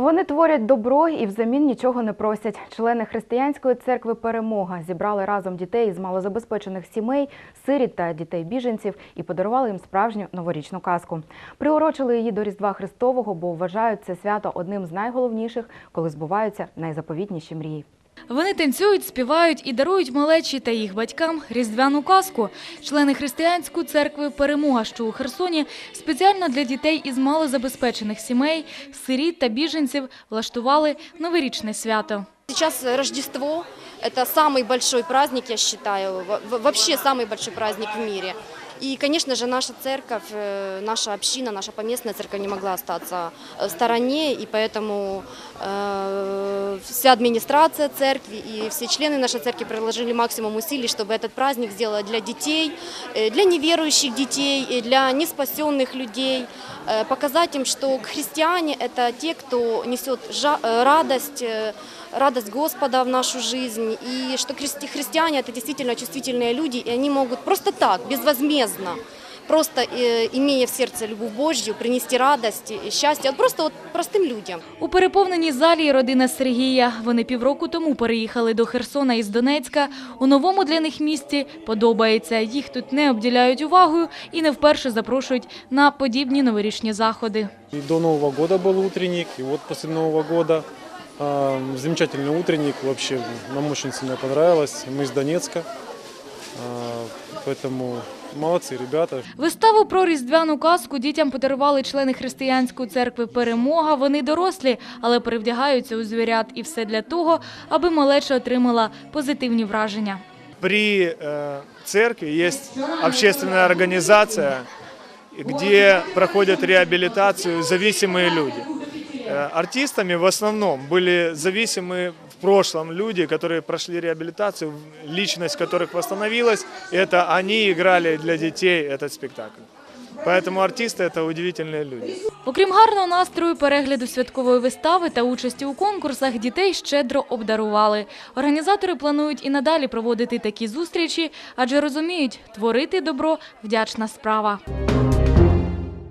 Вони творять добро і взамін нічого не просять. Члени християнської церкви Перемога зібрали разом дітей з малозабезпечених сімей, сиріт та дітей біженців і подарували їм справжню новорічну казку. Приурочили її до Різдва Христового, бо вважають це свято одним з найголовніших, коли збуваються найзаповітніші мрії. Вони танцюють, співають і дарують малечі та їх батькам різдвяну казку. Члени християнської церкви Перемога, що у Херсоні, спеціально для дітей із малозабезпечених сімей, сиріт та біженців влаштували новорічне свято. Сейчас Рождество – это самый большой праздник, я считаю, во- во- вообще самый большой праздник в мире. И, конечно же, наша церковь, э, наша община, наша поместная церковь не могла остаться э, в стороне, и поэтому э, вся администрация церкви и все члены нашей церкви приложили максимум усилий, чтобы этот праздник сделать для детей, э, для неверующих детей, для неспасенных людей, показать им, что христиане – это те, кто несет радость, радость Господа в нашу жизнь, и что христи- христиане – это действительно чувствительные люди, и они могут просто так, безвозмездно, просто э, имея в сердце любовь Божью, принести радость и счастье, вот просто вот простым людям. У переповненій залі родина Сергія. Вони півроку тому переїхали до Херсона із Донецька. У новому для них місті подобається. Їх тут не обділяють увагою і не вперше запрошують на подібні новорічні заходи. И до Нового года был утренник, и вот после Нового года э, замечательный утренник, вообще нам очень сильно понравилось. Мы из Донецка, э, поэтому молодцы ребята. Виставу про різдвяну казку дітям подарували члени християнської церкви Перемога. Вони дорослі, але перевдягаються у звірят. І все для того, аби малеча отримала позитивні враження. При э, церкви есть общественная организация, где проходят реабилитацию зависимые люди. Э, артистами в основном были зависимые в прошлом люди, которые прошли реабилитацию, личность которых восстановилась. И это они играли для детей этот спектакль. Поэтому артисты это удивительные люди. Окрім гарного настрою, перегляду святкової вистави та участі у конкурсах, дітей щедро обдарували. Організатори планують і надалі проводити такі зустрічі, адже розуміють, творити добро – вдячна справа.